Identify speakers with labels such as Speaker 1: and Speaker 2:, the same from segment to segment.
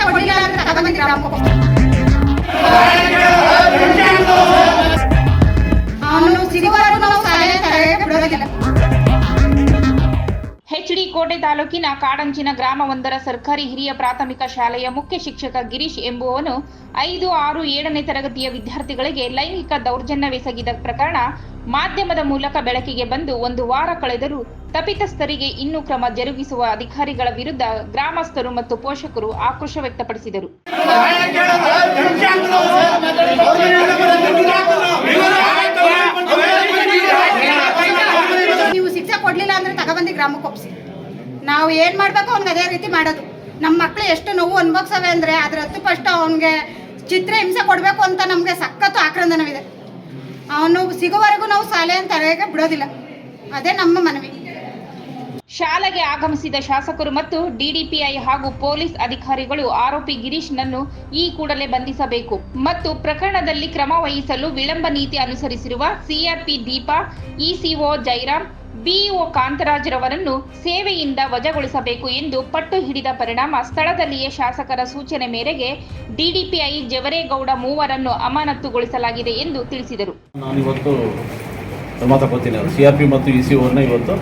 Speaker 1: ಶಿಕ್ಷೆ ಕೊಡಲಿಲ್ಲ ಅಂದ್ರೆ ತಗೊಂಡ್ಬಂದು ಗ್ರಾಮಕ್ಕೆ ಅವನು ಸಿಗುವವರೆಗೂ ನಾವು
Speaker 2: ಹೆಚ್ಡಿ ಕೋಟೆ ತಾಲೂಕಿನ ಕಾಡಂಚಿನ ಗ್ರಾಮವೊಂದರ ಸರ್ಕಾರಿ ಹಿರಿಯ ಪ್ರಾಥಮಿಕ ಶಾಲೆಯ ಮುಖ್ಯ ಶಿಕ್ಷಕ ಗಿರೀಶ್ ಎಂಬುವವನು ಐದು, ಆರು, ಏಳನೇ ತರಗತಿಯ ವಿದ್ಯಾರ್ಥಿಗಳಿಗೆ ಲೈಂಗಿಕ ದೌರ್ಜನ್ಯವೆಸಗಿದ ಪ್ರಕರಣ ಮಾಧ್ಯಮದ ಮೂಲಕ ಬೆಳಕಿಗೆ ಬಂದು ಒಂದು ವಾರ ಕಳೆದರೂ ತಪಿತಸ್ಥರಿಗೆ ಇನ್ನೂ ಕ್ರಮ ಜರುಗಿಸುವ ಅಧಿಕಾರಿಗಳ ವಿರುದ್ಧ ಗ್ರಾಮಸ್ಥರು ಮತ್ತು ಪೋಷಕರು ಆಕ್ರೋಶ ವ್ಯಕ್ತಪಡಿಸಿದರು
Speaker 1: ನೀವು ಶಿಕ್ಷೆ ಕೊಡ್ಲಿಲ್ಲ ಅಂದ್ರೆ ತಗೊಬಂದು ಗ್ರಾಮಕ್ಕೆ ಒಪ್ಸಿ ನಾವು ಏನು ಮಾಡಬೇಕು ಅವ್ನಿಗೆ ಅದೇ ರೀತಿ ಮಾಡೋದು. ನಮ್ಮ ಮಕ್ಕಳು ಎಷ್ಟು ನೋವು ಅನುಭವಿಸವೆ ಅಂದ್ರೆ ಅದ್ರ ಹತ್ತು ಫಸ್ಟ್ ಅವನಿಗೆ ಚಿತ್ರ ಹಿಂಸೆ ಕೊಡಬೇಕು ಅಂತ ನಮಗೆ ಸಖತ್ತು ಆಕ್ರಂದನವಿದೆ. ಅವನು ಸಿಗೋವರೆಗೂ ನಾವು ಶಾಲೆಯನ್ನು ತಡೆಗೆ ಬಿಡೋದಿಲ್ಲ. ಅದೇ ನಮ್ಮ ಮನವಿ.
Speaker 2: ಶಾಲೆಗೆ ಆಗಮಿಸಿದ ಶಾಸಕರು ಮತ್ತು ಡಿಡಿಪಿಐ ಹಾಗೂ ಪೊಲೀಸ್ ಅಧಿಕಾರಿಗಳು ಆರೋಪಿ ಗಿರೀಶ್ನನ್ನು ಈ ಕೂಡಲೇ ಬಂಧಿಸಬೇಕು. ಮತ್ತು ಪ್ರಕರಣದಲ್ಲಿ ಕ್ರಮ ವಹಿಸಲು ವಿಳಂಬ ನೀತಿ ಅನುಸರಿಸಿರುವ CRP Deepa, ECO Jairam BEO ಕಾಂತರಾಜ್ರವರನ್ನು ಸೇವೆಯಿಂದ ವಜಾಗೊಳಿಸಬೇಕು ಎಂದು ಪಟ್ಟು ಹಿಡಿದ ಪರಿಣಾಮ ಸ್ಥಳದಲ್ಲಿಯೇ ಶಾಸಕರ ಸೂಚನೆ ಮೇರೆಗೆ ಡಿಡಿಪಿಐ ಜವರೇಗೌಡ ಮೂವರನ್ನು ಅಮಾನತುಗೊಳಿಸಲಾಗಿದೆ ಎಂದು ತಿಳಿಸಿದರು.
Speaker 3: ಮತ್ತು ಇ ಇವತ್ತು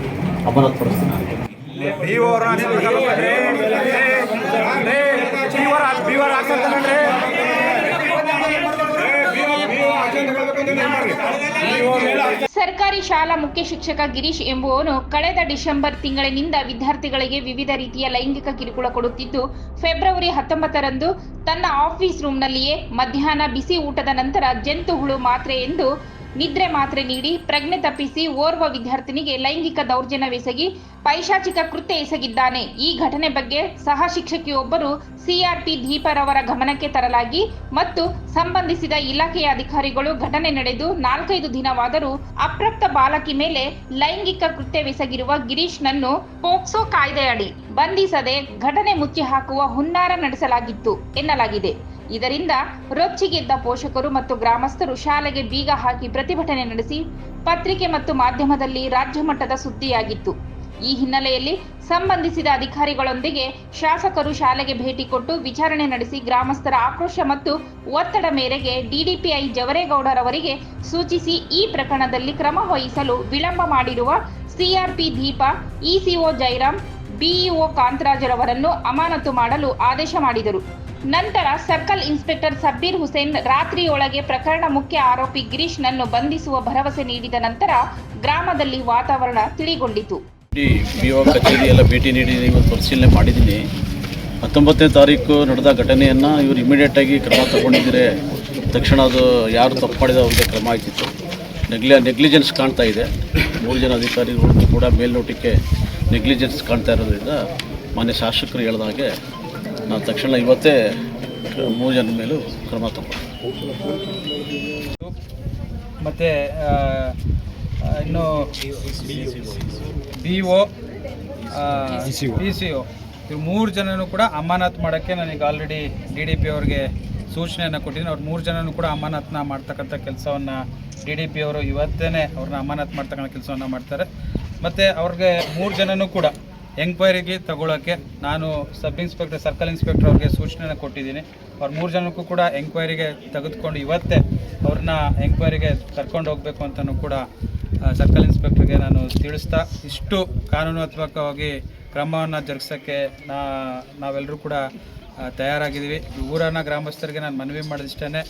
Speaker 2: ಸರ್ಕಾರಿ ಶಾಲಾ ಮುಖ್ಯ ಶಿಕ್ಷಕ ಗಿರೀಶ್ ಎಂಬುವವನು ಕಳೆದ ಡಿಸೆಂಬರ್ ತಿಂಗಳಿನಿಂದ ವಿದ್ಯಾರ್ಥಿಗಳಿಗೆ ವಿವಿಧ ರೀತಿಯ ಲೈಂಗಿಕ ಕಿರುಕುಳ ಕೊಡುತ್ತಿದ್ದು, ಫೆಬ್ರವರಿ ಹತ್ತೊಂಬತ್ತರಂದು ತನ್ನ ಆಫೀಸ್ ರೂಮ್ನಲ್ಲಿಯೇ ಮಧ್ಯಾಹ್ನ ಬಿಸಿ ಊಟದ ನಂತರ ಜಂತು ಹುಳು ಮಾತ್ರೆ ಎಂದು ನಿದ್ರೆ ಮಾತ್ರೆ ನೀಡಿ, ಪ್ರಜ್ಞೆ ತಪ್ಪಿಸಿ ಓರ್ವ ವಿದ್ಯಾರ್ಥಿನಿಗೆ ಲೈಂಗಿಕ ದೌರ್ಜನ್ಯವೆಸಗಿ ಪೈಶಾಚಿಕ ಕೃತ್ಯ ಎಸಗಿದ್ದಾನೆ. ಈ ಘಟನೆ ಬಗ್ಗೆ ಸಹ ಶಿಕ್ಷಕಿಯೊಬ್ಬರು ಸಿಆರ್ಪಿ ದೀಪರವರ ಗಮನಕ್ಕೆ ತರಲಾಗಿ ಮತ್ತು ಸಂಬಂಧಿಸಿದ ಇಲಾಖೆಯ ಅಧಿಕಾರಿಗಳು ಘಟನೆ ನಡೆದು ನಾಲ್ಕೈದು ದಿನವಾದರೂ ಅಪ್ರಾಪ್ತ ಬಾಲಕಿ ಮೇಲೆ ಲೈಂಗಿಕ ಕೃತ್ಯವೆಸಗಿರುವ ಗಿರೀಶ್ನನ್ನು ಪೋಕ್ಸೋ ಕಾಯ್ದೆಯಡಿ ಬಂಧಿಸದೆ ಘಟನೆ ಮುಚ್ಚಿ ಹಾಕುವ ಹುನ್ನಾರ ನಡೆಸಲಾಗಿತ್ತು ಎನ್ನಲಾಗಿದೆ. ಇದರಿಂದ ರೊಚ್ಚಿಗೆದ್ದ ಪೋಷಕರು ಮತ್ತು ಗ್ರಾಮಸ್ಥರು ಶಾಲೆಗೆ ಬೀಗ ಹಾಕಿ ಪ್ರತಿಭಟನೆ ನಡೆಸಿ ಪತ್ರಿಕೆ ಮತ್ತು ಮಾಧ್ಯಮದಲ್ಲಿ ರಾಜ್ಯ ಮಟ್ಟದ ಸುದ್ದಿಯಾಗಿತ್ತು. ಈ ಹಿನ್ನೆಲೆಯಲ್ಲಿ ಸಂಬಂಧಿಸಿದ ಅಧಿಕಾರಿಗಳೊಂದಿಗೆ ಶಾಸಕರು ಶಾಲೆಗೆ ಭೇಟಿ ಕೊಟ್ಟು ವಿಚಾರಣೆ ನಡೆಸಿ ಗ್ರಾಮಸ್ಥರ ಆಕ್ರೋಶ ಮತ್ತು ಒತ್ತಡ ಮೇರೆಗೆ ಡಿಡಿಪಿಐ ಜವರೇಗೌಡರವರಿಗೆ ಸೂಚಿಸಿ ಈ ಪ್ರಕರಣದಲ್ಲಿ ಕ್ರಮ ವಹಿಸಲು ವಿಳಂಬ ಮಾಡಿರುವ CRP Deepa ECO Jairam BEO ಕಾಂತರಾಜರವರನ್ನು ಅಮಾನತು ಮಾಡಲು ಆದೇಶ ಮಾಡಿದರು. ನಂತರ ಸರ್ಕಲ್ ಇನ್ಸ್ಪೆಕ್ಟರ್ ಸಬ್ಬೀರ್ ಹುಸೇನ್ ರಾತ್ರಿಯೊಳಗೆ ಪ್ರಕರಣ ಮುಖ್ಯ ಆರೋಪಿ ಗಿರೀಶ್ನನ್ನು ಬಂಧಿಸುವ ಭರವಸೆ ನೀಡಿದ ನಂತರ ಗ್ರಾಮದಲ್ಲಿ ವಾತಾವರಣ ತಿಳಿಗೊಂಡಿತು.
Speaker 3: ಎಲ್ಲ ಭೇಟಿ ನೀಡಿ ಇವತ್ತು ಪರಿಶೀಲನೆ ಮಾಡಿದ್ದೀನಿ. ಹತ್ತೊಂಬತ್ತನೇ ತಾರೀಕು ನಡೆದ ಘಟನೆಯನ್ನು ಇವರು ಇಮಿಡಿಯೇಟಾಗಿ ಕ್ರಮ ತಗೊಂಡಿದ್ದರೆ ತಕ್ಷಣ ಅದು ಯಾರು ತಪ್ಪು ಮಾಡಿದ ಅವ್ರಿಗೆ ಕ್ರಮ ಆಯ್ತಿತ್ತು ನೆಗ್ಲಿ ನೆಗ್ಲಿಜೆನ್ಸ್ ಕಾಣ್ತಾ ಇದೆ. ಮೂರು ಜನ ಅಧಿಕಾರಿಗಳು ಕೂಡ ಮೇಲ್ನೋಟಕ್ಕೆ ನೆಗ್ಲಿಜೆನ್ಸ್ ಕಾಣ್ತಾ ಇರೋದ್ರಿಂದ ಮಾನ್ಯ ಶಾಸಕರು ಹೇಳಿದ ಹಾಗೆ ನಾನು ತಕ್ಷಣ ಇವತ್ತೇ ಮೂರು ಜನ ಮೇಲೂ ಕ್ರಮ ತಗೊಂಡು.
Speaker 4: ಮತ್ತು ಇನ್ನು B O P C O ಇವ್ರು ಮೂರು ಜನನು ಕೂಡ ಅಮಾನತ್ ಮಾಡೋಕ್ಕೆ ನನಗೆ ಆಲ್ರೆಡಿ ಡಿ ಡಿ ಪಿ ಅವ್ರಿಗೆ ಸೂಚನೆಯನ್ನು ಕೊಟ್ಟಿದ್ದೀನಿ. ಅವ್ರು ಮೂರು ಜನನು ಕೂಡ ಅಮಾನತನ್ನ ಮಾಡ್ತಕ್ಕಂಥ ಕೆಲಸವನ್ನು ಡಿ ಡಿ ಪಿ ಅವರು ಇವತ್ತೇ ಅವ್ರನ್ನ ಅಮಾನತ್ ಮಾಡ್ತಕ್ಕಂಥ ಕೆಲಸವನ್ನು ಮಾಡ್ತಾರೆ. ಮತ್ತು ಅವ್ರಿಗೆ ಮೂರು ಜನನೂ ಕೂಡ ಎಂಕ್ವೈರಿಗೆ ತಗೊಳ್ಳೋಕ್ಕೆ ನಾನು ಸಬ್ ಇನ್ಸ್ಪೆಕ್ಟರ್, ಸರ್ಕಲ್ ಇನ್ಸ್ಪೆಕ್ಟರ್ ಅವ್ರಿಗೆ ಸೂಚನೆಯನ್ನು ಕೊಟ್ಟಿದ್ದೀನಿ. ಅವ್ರ ಮೂರು ಜನಕ್ಕೂ ಕೂಡ ಎಂಕ್ವೈರಿಗೆ ತೆಗೆದುಕೊಂಡು ಇವತ್ತೇ ಅವ್ರನ್ನ ಎಂಕ್ವೈರಿಗೆ ಕರ್ಕೊಂಡು ಹೋಗಬೇಕು ಅಂತಲೂ ಕೂಡ ಸರ್ಕಲ್ ಇನ್ಸ್ಪೆಕ್ಟರ್ಗೆ ನಾನು ತಿಳಿಸ್ತಾ, ಇಷ್ಟು ಕಾನೂನಾತ್ಮಕವಾಗಿ ಕ್ರಮವನ್ನು ಜರುಗಿಸೋಕ್ಕೆ ನಾ ನಾವೆಲ್ಲರೂ ಕೂಡ ತಯಾರಾಗಿದ್ದೀವಿ. ಊರನ್ನ ಗ್ರಾಮಸ್ಥರಿಗೆ ನಾನು ಮನವಿ ಮಾಡಿದಿಷ್ಟೇ